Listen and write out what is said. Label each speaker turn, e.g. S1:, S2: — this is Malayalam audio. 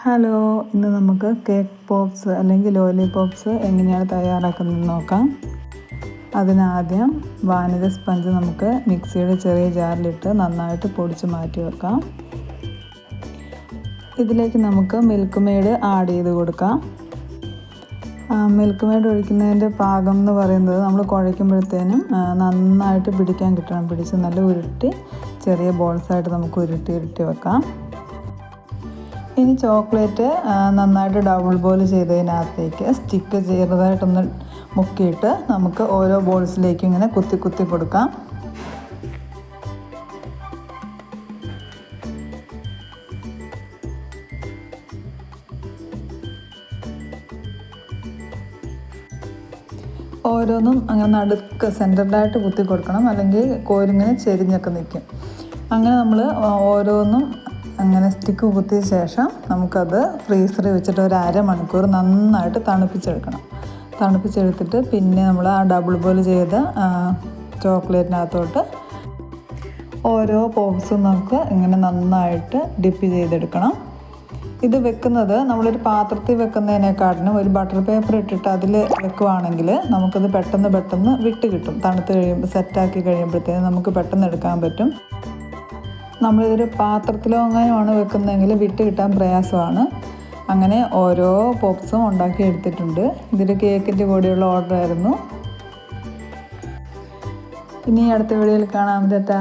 S1: ഹലോ ഇന്ന് നമുക്ക് കേക്ക് പോപ്സ് അല്ലെങ്കിൽ ലോലി പോപ്സ് എങ്ങനെയാണ് തയ്യാറാക്കുന്നത് നോക്കാം. അതിനാദ്യം വാനില സ്പഞ്ച് നമുക്ക് മിക്സിയുടെ ചെറിയ ജാറിലിട്ട് നന്നായിട്ട് പൊടിച്ച് മാറ്റി വെക്കാം. ഇതിലേക്ക് നമുക്ക് മിൽക്ക് മെയ്ഡ് ആഡ് ചെയ്ത് കൊടുക്കാം. മിൽക്ക് മെയ്ഡ് ഒഴിക്കുന്നതിന്റെ പാകം എന്ന് പറയുന്നത് നമ്മൾ കുഴയ്ക്കുമ്പോഴത്തേനും നന്നായിട്ട് പിടിക്കാൻ കിട്ടണം. പിടിച്ച് നല്ല ഉരുട്ടി ചെറിയ ബോൾസായിട്ട് നമുക്ക് ഉരുട്ടി ഉരുട്ടി വെക്കാം. ഇനി ചോക്ലേറ്റ് നന്നായിട്ട് ഡബിൾ ബോൾ ചെയ്തതിനകത്തേക്ക് സ്റ്റിക്ക് ചെറുതായിട്ടൊന്ന് മുക്കിയിട്ട് നമുക്ക് ഓരോ ബോൾസിലേക്ക് ഇങ്ങനെ കുത്തി കുത്തി കൊടുക്കാം. ഓരോന്നും അങ്ങനെ നടുക്ക് സെന്ററിലായിട്ട് കുത്തി കൊടുക്കണം. അല്ലെങ്കിൽ കോരിങ്ങനെ ചെരിഞ്ഞൊക്കെ നിൽക്കും. അങ്ങനെ നമ്മൾ ഓരോന്നും അങ്ങനെ സ്റ്റിക്ക് കുത്തിയ ശേഷം നമുക്കത് ഫ്രീസറിൽ വെച്ചിട്ട് ഒരു അരമണിക്കൂർ നന്നായിട്ട് തണുപ്പിച്ചെടുക്കണം. തണുപ്പിച്ചെടുത്തിട്ട് പിന്നെ നമ്മൾ ആ ഡബിൾ ബോയിൽ ചെയ്ത ചോക്ലേറ്റിനകത്തോട്ട് ഓരോ പോപ്സും നമുക്ക് ഇങ്ങനെ നന്നായിട്ട് ഡിപ്പ് ചെയ്തെടുക്കണം. ഇത് വെക്കുന്നത് നമ്മളൊരു പാത്രത്തിൽ വെക്കുന്നതിനെക്കാട്ടിനും ഒരു ബട്ടർ പേപ്പർ ഇട്ടിട്ട് അതിൽ വെക്കുവാണെങ്കിൽ നമുക്കത് പെട്ടെന്ന് പെട്ടെന്ന് വിട്ട് കിട്ടും. തണുത്ത് കഴിയുമ്പോൾ സെറ്റാക്കി കഴിയുമ്പോഴത്തേനും നമുക്ക് പെട്ടെന്ന് എടുക്കാൻ പറ്റും. നമ്മളിതൊരു പാത്രത്തിലോ അങ്ങനെയാണ് വെക്കുന്നതെങ്കിൽ വിട്ട് കിട്ടാൻ പ്രയാസമാണ്. അങ്ങനെ ഓരോ പോപ്സും ഉണ്ടാക്കി എടുത്തിട്ടുണ്ട്. ഇതൊരു കേക്കിന്റെ കൂടെയുള്ള ഓർഡർ ആയിരുന്നു. ഇനി അടുത്ത വീഡിയോയിൽ കാണാം. ചേട്ടാ